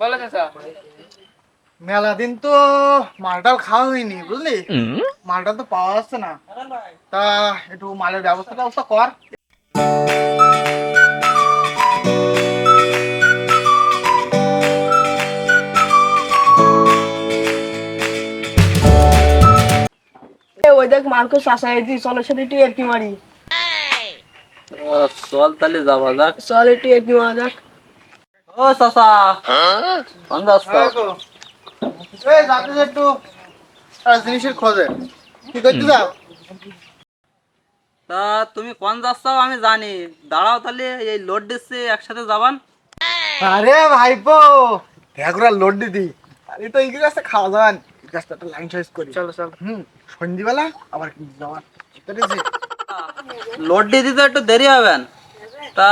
বলো চাচা। মেলা দিন তো মালটাল খাওয়া হয়নি বুঝলি? মালটা তো পাওয়া যাচ্ছে না। তা একটু মালের ব্যবস্থা ব্যবস্থা কর। ওই দেখ মার্কো চাচা এদি চলো সাথে একটু এরকি মারি। চল তাহলে যাওয়া যাক। চল একটু এরকি মারা যাক। ও যাতে একটু? জিনিসের খোঁজে। কি করতে যাও? তা তুমি কোন যাচ্ছাও আমি জানি। দাঁড়াও তাহলে এই লোড দিচ্ছে একসাথে যাবান। আরে ভাইপো। ঢেকুরা লোড দিদি। আরে তো গাছটা খাওয়া যান এই গাছটা লাইন সাইজ করি। চলো চলো। হুম সন্ধিবেলা আবার যাওয়ার লোড দিয়ে দিতে একটু দেরি হবেন তা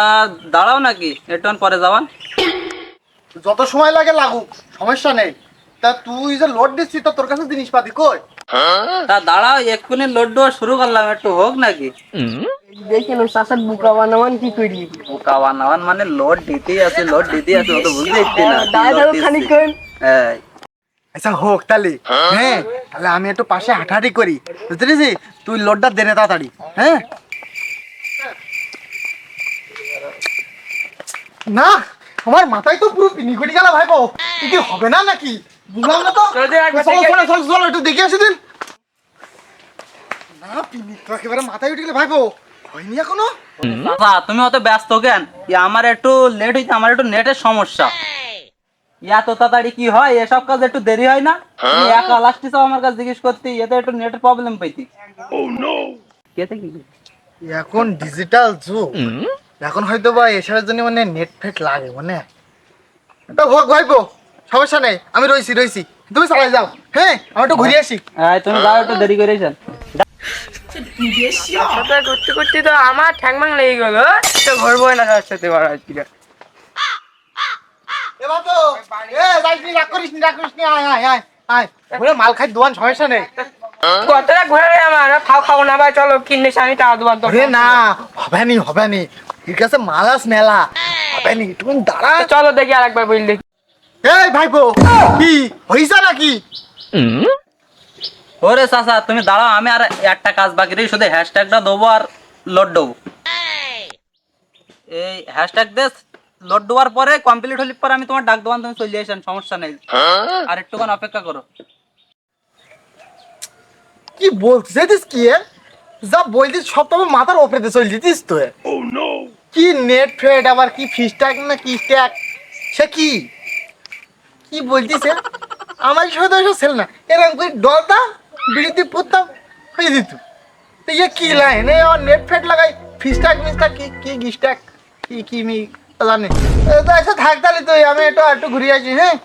দাঁড়াও নাকি একটু পরে যাবান যত সময় লাগে লাগুক সমস্যা নেই। তা তুই যে লোড দিচ্ছিস তো তোর কাছে জিনিসপাতি কই? তা দাঁড়াও এক্ষুনি লোড দেওয়া শুরু করলাম একটু হোক নাকি? দেখেন চাচার বুকা বানামান কি করি? বোকা বানাবান মানে লোড দিতেই আছে লোড দিতেই আছে ও তো বুঝতে না। কি দাঁড়া load দাঁড়া খানিকক্ষণ। এই, আচ্ছা হোক তাহলে। হ্যাঁ তাহলে আমি একটু পাশে হাঁটাহাঁটি করি। বুঝতে পেরেছি? তুই লোডটা দে নে তাড়াতাড়ি। হ্যাঁ? না আমার মাথায় তো পুরো পিনি করে গেল ভাইপো কি কি হবে না নাকি? বুঝলাম না তো। চলো যে একবার চলো চলো চলো চলো একটু দেখে আসি দিন। না পিনি তো একেবারে মাথায় উঠে গেলে ভাইপো হয়নি এখনও? চাচা তুমি অত ব্যস্ত কেন? আমার একটু লেট হইছে আমার একটু নেটের সমস্যা। এত তাড়াতাড়ি কি হয়? এসব কাজ একটু দেরি হয় না? একা লাস্টে সব আমার কাছে জিজ্ঞেস করতে এতে একটু নেটের প্রবলেম পাইতি। কেতে কি? এখন ডিজিটাল যুগ। এখন হয়তো বা এসবের জন্য মানে নেট ফেট লাগে মানে। তা হোক ভাইপো সমস্যা নেই। আমি রইছি রইছি। তুমি চালাই যাও। হ্যাঁ আমি একটু ঘুরে আসি। তুমি যাও একটু দেরি করেছেন সাথে করতে করতে তো আমার ঠ্যাংমাং লেগে গেল তো ঘর না তার সাথে মারা আজকে এ বাতো এ যাইস রাগ করিস নি রাগ করিস নি আয় আয় আয় আয়। ঘুরে মাল খাই দোয়ান সমস্যা নেই। কতটা ঘুরে রে আমার? খাও খাও না ভাই চলো কিনে আমি টাকা দেবো। তো না হবে নি হবে নি। এর কাছে মাল আস মেলা। হবে নি তুমি দাঁড়া। চলো দেখি আরেকবার বলি দেখি। এই ভাইপো কি হইছে নাকি? ওরে চাচা তুমি দাঁড়াও আমি আর একটা কাজ বাকি রই শুধু হ্যাশট্যাগটা দেবো আর লোড দেবো। এই। হ্যাশট্যাগ দেশ লোড দেওয়ার পরে কমপ্লিট হলে পরে আমি তোমার ডাক দেওয়ান তুমি চলে আসেন সমস্যা নেই। আর একটুখানি অপেক্ষা করো। কি বলছিস? কি এ? যা বলছিস সব তো আমার মাথার ওপরে দিয়ে চলে যেতিস তো এ। কি নেট ফেট আবার কি ফিস ট্যাগ না কি ট্যাগ সে কি? কি বলছিস? আমার সাথে এসে ছেলে না। এরকম করে ডলতা বিড়িতে পড়তাম হয়ে দিত তো ইয়ে কি লাইন এ? আমার নেট ফেট লাগাই ফিস ট্যাগ মিস ট্যাগ কি কি গিস ট্যাগ কি কি মি জানি। এ তো এসে থাক তাহলে তুই আমি একটু একটু ঘুরে আসি হ্যাঁ?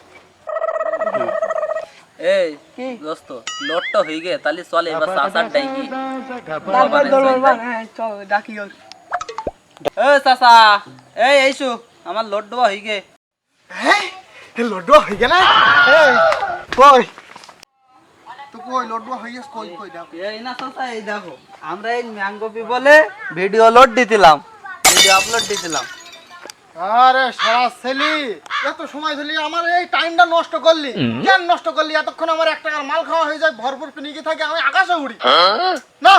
এই দোস্ত লোডটা হয়ে গে তাহলে চলে এবার চাচার ডাইকি। তারপর ধরবো হ্যাঁ চলো ডাকি ওর। এই চাচা এই এইসু আমার লোড দেওয়া হয়ে গে হ্যাঁ? এ লড্ডু হয়ে গেল এই কই? তো কই লড্ডু হয়ে গেছে কই কই দাও এই না চাচা এই দেখো আমরা এই ম্যাঙ্গো বলে ভিডিও লোড দিছিলাম। ভিডিও আপলোড দিছিলাম। আরে সারা ছেলি এত সময় ধরলি আমার এই টাইমটা নষ্ট করলি। কেন নষ্ট করলি? এতক্ষণ আমার এক টাকার মাল খাওয়া হয়ে যায় ভরপুর পিনিকে থাকে আমি আকাশে উড়ি। না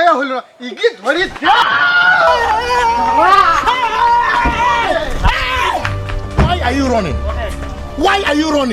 এই হইল না ইগি ধরি। Why are you running? Why are you running?